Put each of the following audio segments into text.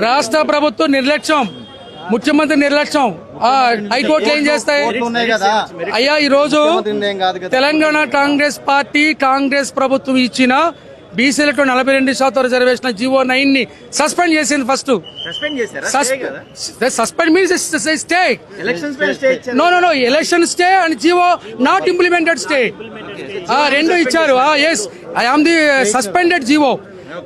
రాష్ట్ర ప్రభుత్వం నిర్లక్ష్యం ముఖ్యమంత్రి నిర్లక్ష్యం. ఆ, హైకోర్టులు ఏం చేస్తాయి? కోర్టులు ఉన్నాయి కదా. అయ్యా ఈ రోజు ముఖ్యమంత్రిని ఏం కాదు కదా. తెలంగాణ కాంగ్రెస్ పార్టీ కాంగ్రెస్ ప్రభుత్వం ఇచ్చిన బీసీలకు నలభై రెండు శాతం రిజర్వేషన్ జీవో నైన్ని సస్పెండ్ చేసింది ఫస్ట్. సస్పెండ్ చేశారా? స్టే కదా. Suspend means stay no no no election stay and GO not implemented stay. రెండు ఇచ్చారు. Yes I am the suspended GO.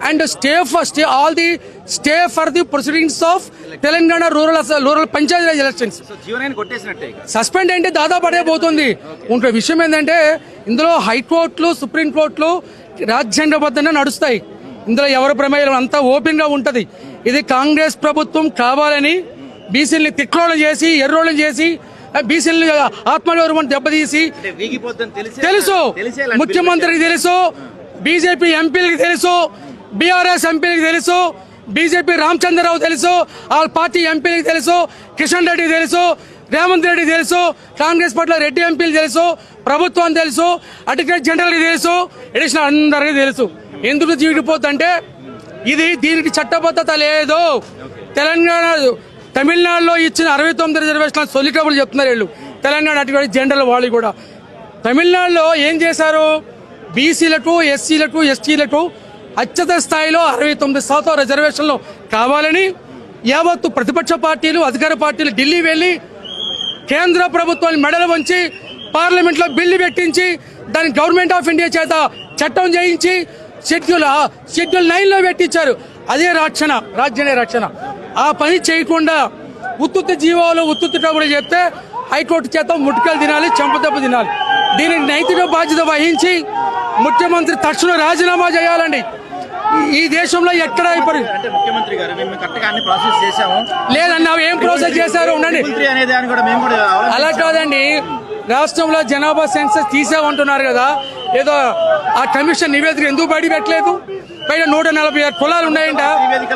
And stay for stay all the stay for the proceedings of Telangana rural rural panchayat elections. Suspend అంటే దాదాపు అదే పోతుంది ఇంకో విషయం ఏంటంటే ఇందులో హైకోర్టులు సుప్రీంకోర్టులు రాజ్యాంగబద్ధంగా నడుస్తాయి. ఇందులో ఎవరి ప్రమేయం అంతా ఓపెన్గా ఉంటది. ఇది కాంగ్రెస్ ప్రభుత్వం కావాలని బీసీల్ని తిట్లోళ్ళు చేసి ఎర్రోళ్ళు చేసి బీసీల్ని ఆత్మగౌరవం దెబ్బతీసి తెలిసి ముఖ్యమంత్రికి తెలుసు. బీజేపీ ఎంపీలకి తెలుసు. బీఆర్ఎస్ ఎంపీలకి తెలుసు బీజేపీ రామచంద్రరావు తెలుసు ఆ పార్టీ ఎంపీలకి తెలుసు కిషన్ రెడ్డి తెలుసు రేవంత్ రెడ్డి తెలుసు కాంగ్రెస్ పార్టీలో రెడ్డి ఎంపీలు తెలుసు ప్రభుత్వం తెలుసు అడ్వకేట్ జనరల్కి తెలుసు ఎడిషనల్ అందరికీ తెలుసు. ఎందుకు జీడిపోతుందంటే ఇది దీనికి చట్టబద్ధత లేదు. తెలంగాణ తమిళనాడులో ఇచ్చిన అరవై తొమ్మిది రిజర్వేషన్ సొలిటబుల్ చెప్తున్నారు వీళ్ళు. తెలంగాణ అటువంటి జనరల్ వాళ్ళు కూడా. తమిళనాడులో ఏం చేశారు? బీసీలకు ఎస్సీలకు ఎస్టీలకు అత్యత స్థాయిలో అరవై తొమ్మిది శాతం రిజర్వేషన్లు కావాలని యావత్తు ప్రతిపక్ష పార్టీలు అధికార పార్టీలు ఢిల్లీ వెళ్ళి కేంద్ర ప్రభుత్వాన్ని మెడలు వంచి పార్లమెంట్లో బిల్లు పెట్టించి దాన్ని గవర్నమెంట్ ఆఫ్ ఇండియా చేత చట్టం చేయించి షెడ్యూల్ షెడ్యూల్ నైన్లో పెట్టించారు. అదే రక్షణ రాజ్యాన్ని రక్షణ. ఆ పని చేయకుండా ఉత్తుత్తి జీవాలు ఉత్తుత్తి డబ్బులు చెప్తే హైకోర్టు చేత ముట్టుకలు తినాలి చెంపదెబ్బ తినాలి. దీనికి నైతిక బాధ్యత వహించి ముఖ్యమంత్రి తక్షణం రాజీనామా చేయాలండి. ఈ- దేశంలో ఎక్కడ అంటే ముఖ్యమంత్రి గారు మేము కరెక్ట్గా అన్ని ప్రాసెస్ చేశాము. లేదన్నా ఏం ప్రాసెస్ చేశారు? ఉండండి. ముఖ్యమంత్రి అనే దాన్ని కూడా మేము కూడా అలా కాదండి. రాష్ట్రంలో జనాభా సెన్సస్ తీసామంటున్నారు కదా ఏదో ఆ కమిషన్ నివేదిక ఎందుకు బయట పెట్టలేదు? బయట నూట నలభై ఆరు కులాలు ఉన్నాయంట.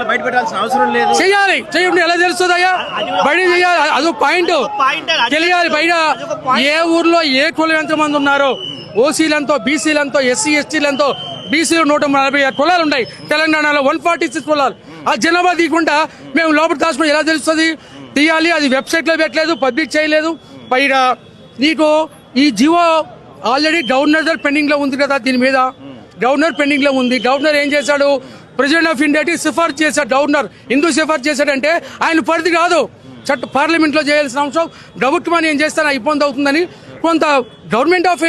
బయట పెట్టాల్సిన అవసరం లేదు. చెయ్యాలి. చెయ్యండి ఎలా తెలుస్తుంది అయ్యా బయట చెయ్యాలి. అదొక పాయింట్ తెలియాలి. బయట ఏ ఊర్లో ఏ కులం ఎంతమంది ఉన్నారో ఓసీలంతో బీసీలంతో ఎస్సీ ఎస్టీలంతో బీసీలు నూట నలభై ఆరు కులాలు ఉన్నాయి. తెలంగాణలో వన్ ఫార్టీ సిక్స్ కులాలు. ఆ జనాభా తీయకుండా మేము లోపల దాచుకుని ఎలా తెలుస్తుంది? తీయాలి అది వెబ్సైట్లో పెట్టలేదు పబ్లిక్ చేయలేదు. పైన నీకు ఈ జివో ఆల్రెడీ గవర్నర్ దగ్గర ఉంది కదా దీని మీద. గవర్నర్ పెండింగ్లో ఉంది. గవర్నర్ ఏం చేశాడు? ప్రెసిడెంట్ ఆఫ్ ఇండియాకి సిఫార్సు చేశాడు. గవర్నర్ ఎందుకు సిఫార్సు చేశాడంటే ఆయన పరిధి కాదు. చట్ట పార్లమెంట్లో చేయాల్సిన అంశం ప్రభుత్వాన్ని ఏం చేస్తారో ఇబ్బంది అవుతుందని కొంత గవర్నమెంట్ ఆఫ్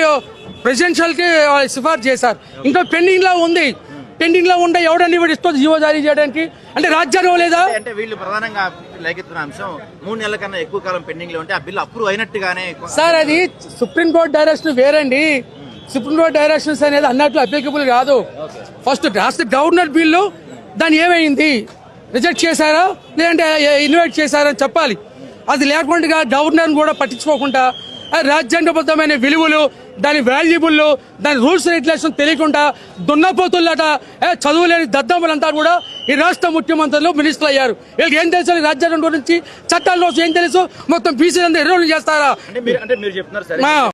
ప్రెసిడెన్షియల్కి సిఫార్సు చేశారు. ఇంకా పెండింగ్లో ఉంది. పెండింగ్లో ఉండే ఎవడని ఇష్టం జీవో జారీ చేయడానికి? అంటే రాజ్యాంగం లేదా? అంటే వీళ్ళు ప్రధానంగా లేకెత్తున్న అంశం మూడు నెలల కన్నా ఎక్కువ కాలం పెండింగ్లో ఉంటే ఆ బిల్లు అప్రూవ్ అయినట్టుగానే సార్ అది సుప్రీంకోర్టు డైరెక్షన్ వేరండి. సుప్రీంకోర్టు డైరెక్షన్స్ అనేది అన్నట్లు అప్లికబుల్ కాదు. ఫస్ట్ రాష్ట్ర గవర్నర్ బిల్లు దాన్ని ఏమైంది? రిజెక్ట్ చేశారా? లేదంటే ఇన్వైట్ చేశారా చెప్పాలి. అది లేకుండా గవర్నర్ కూడా పట్టించుకోకుండా రాజ్యాంగబద్ధమైన విలువలు దాని వాల్యుబుల్ దాని రూల్స్ రెగ్యులేషన్ తెలియకుండా దున్నపోతుల్లట చదువులేని దద్దమ్మలంతా కూడా ఈ రాష్ట్ర ముఖ్యమంత్రులు మినిస్టర్లు అయ్యారు. వీళ్ళకి ఏం తెలుసు? ఈ రాజ్యాంగం గురించి చట్టాల కోసం ఏం తెలుసు? మొత్తం బీసీ అంతా ఎర్రోలు చేస్తారా